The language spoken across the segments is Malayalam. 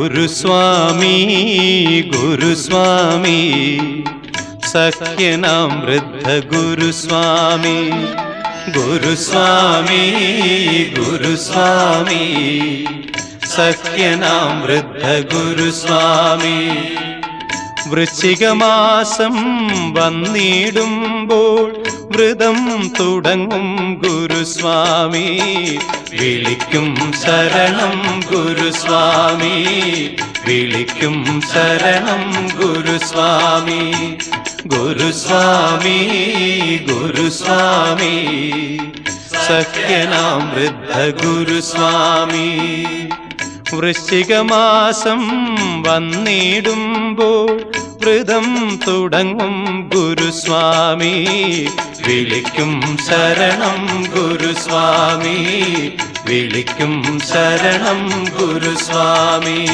गुरुस्वामी गुरुस्वामी सख्यनां वृद्ध गुरुस्वामी गुरुस्वामी गुरुस्वामी शख्यनां वृद्ध गुरुस्वामी വൃശ്ചികമാസം വന്നിടുമ്പോൾ വ്രതം തുടങ്ങും ഗുരുസ്വാമി. വിളിക്കും ശരണം ഗുരുസ്വാമി. വിളിക്കും ശരണം ഗുരുസ്വാമി. ഗുരുസ്വാമി ഗുരുസ്വാമി. സഖ്യനാം വൃദ്ധ ഗുരുസ്വാമി. വൃശ്ചികമാസം വന്നിടുമ്പോൾ വ്രതം തുടങ്ങും ഗുരുസ്വാമി. വിളിക്കും ശരണം ഗുരുസ്വാമി. വിളിക്കും ശരണം ഗുരുസ്വാമി.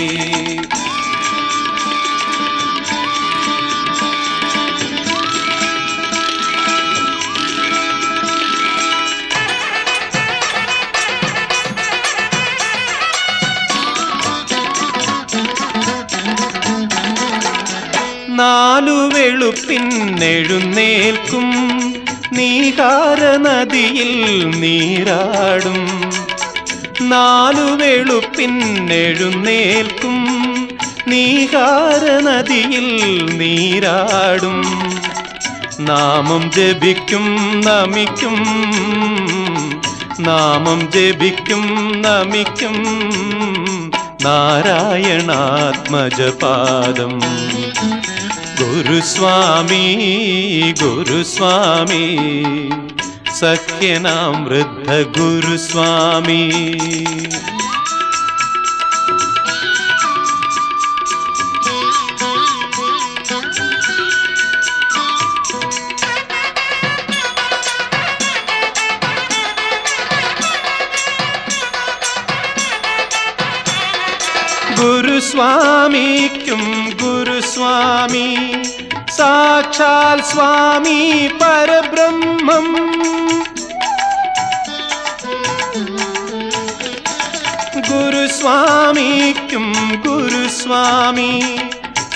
നാലു വെളുപ്പിന്നെഴുന്നേൽക്കും നീകാര നദിയിൽ നീരാടും. നാലു വെളുപ്പിന്നെഴുന്നേൽക്കും നീകാര നദിയിൽ നീരാടും. നാമം ജപിക്കും നമിക്കും. നാമം ജപിക്കും നമിക്കും. നാരായണാത്മജപാദം. ഗുരുസ്വാമി ഗുരുസ്വാമി സഖ്യനാം വൃദ്ധ ഗുരുസ്വാമി ഗുരുസ്വാമിക്കും ഗുരുസ്വാമി. സാക്ഷാൽ സ്വാമി പരബ്രഹ്മം. ഗുരുസ്വാമിക്കും ഗുരുസ്വാമി.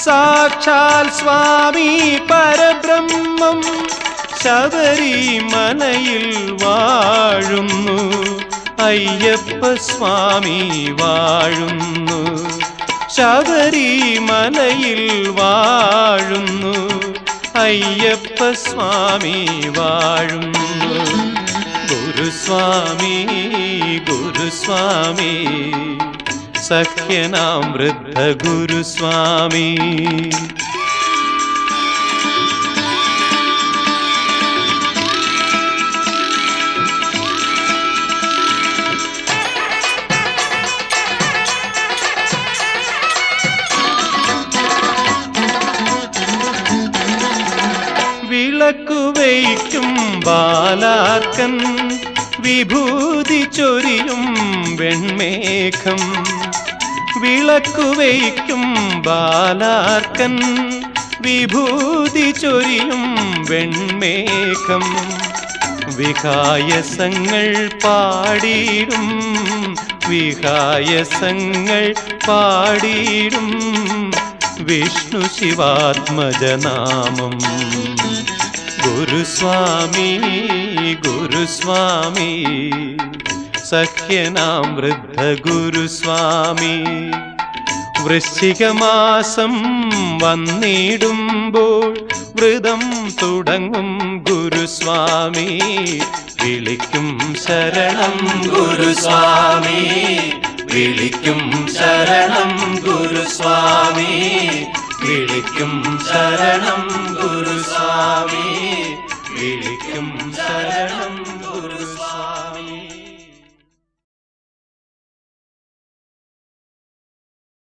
സാക്ഷാൽ സ്വാമി പരബ്രഹ്മം. ശബരിമലയിൽ വാഴുന്നു. അയ്യപ്പ സ്വാമി വാഴുന്നു. ശബരിമലയിൽ വാഴുന്നു. അയ്യപ്പ സ്വാമി വാഴുന്നു. ഗുരുസ്വാമി ഗുരുസ്വാമി സഖ്യനാം വൃദ്ധ ഗുരുസ്വാമി വിളക്കു വയ്ക്കും ബാലാർക്കൻ വിഭൂതി ചൊരിയും വെൺമേഘം. വിളക്കുവയ്ക്കും ബാലാർക്കൻ വിഭൂതി ചൊരിയും വെൺമേഘം. വിഹായസങ്ങൾ പാടിയിടും വിഹായസങ്ങൾ പാടിയിടും. വിഷ്ണു ശിവാത്മജനാമം. ഗുരുസ്വാമി ഗുരുസ്വാമി സഖ്യനാം വൃദ്ധ ഗുരുസ്വാമി വൃശ്ചികമാസം വന്നിടുമ്പോൾ വ്രതം തുടങ്ങും ഗുരുസ്വാമി. വിളിക്കും ശരണം ഗുരുസ്വാമി. വിളിക്കും ശരണം ഗുരുസ്വാമി. വിളിക്കും ശരണം சுவாமி விழிக்கும் சரண.